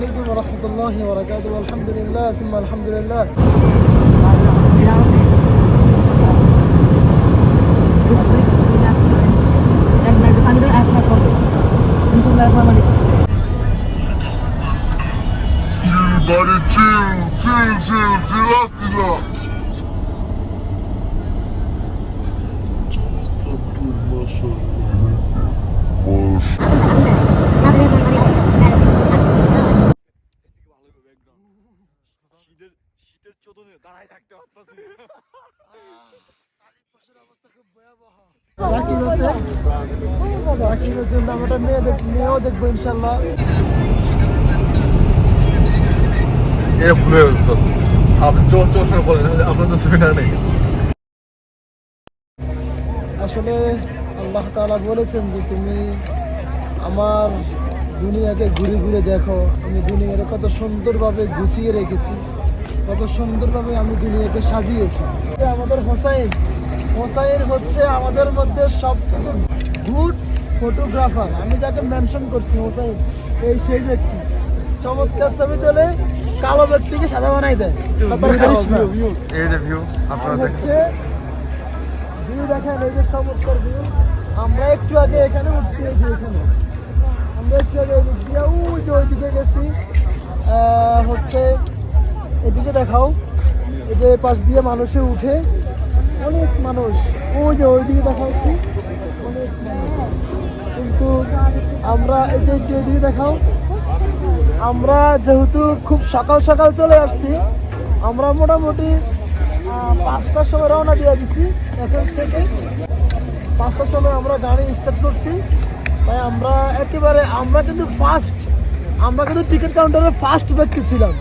عليكم ورحمة الله وبركاته والحمد لله ثم الحمد لله Everybody chill, chill, chill, chill, chill, chill. শীতের চোদনে দাঁড়ায় থাকতে পারতাছি রাকিব আছে রাকিবের জন্য আমরা মেয়ে দেখ মেয়েও দেখব ইনশাল্লাহ এটা ভুলে গেছো আপনি জোর জোর করে বলেন আপনার তো সেমিনার নেই। আসলে আল্লাহ তাআলা বলেছেন যে তুমি আমার দুনিয়াকে ঘুরে ঘুরে দেখো। আমি দুনিয়াকে কত সুন্দরভাবে গুছিয়ে রেখেছি। কত সুন্দরভাবে আমি দুনিয়াকে সাজিয়েছি। আমাদের হোসাইন হোসাইন হচ্ছে আমাদের মধ্যে সব থেকে গুড ফটোগ্রাফার। আমি যাকে মেনশন করছি হোসাইন এই সেই ব্যক্তি। চমৎকার ছবি তোলে কালো ব্যক্তিকে সাদা বানাই দেয়। তার কারিশমা। এই যে ভিউ আপনারা দেখেন। হচ্ছে ভিউ দেখেন এই যে চমৎকার ভিউ আমরা একটু আগে এখানে উঠছি এই যে এখানে। আমরা একটু আগে ওই যে ওইদিকে গেছি। হচ্ছে এদিকে দেখাও। এই যে পাশ দিয়ে মানুষে উঠে অনেক মানুষ। ওই যে ওইদিকে দেখাও একটু। অনেক কিন্তু আমরা এই যে একটু এদিকে দেখাও। আমরা যেহেতু খুব সকাল সকাল চলে আসছি, আমরা মোটামুটি পাঁচটার সময় রওনা দিয়ে দিছি এথেন্স থেকে। পাঁচটার সময় আমরা গাড়ি স্টার্ট করছি। তাই আমরা একেবারে, আমরা কিন্তু ফার্স্ট আমরা কিন্তু টিকিট কাউন্টারে ফার্স্ট ব্যক্তি ছিলাম।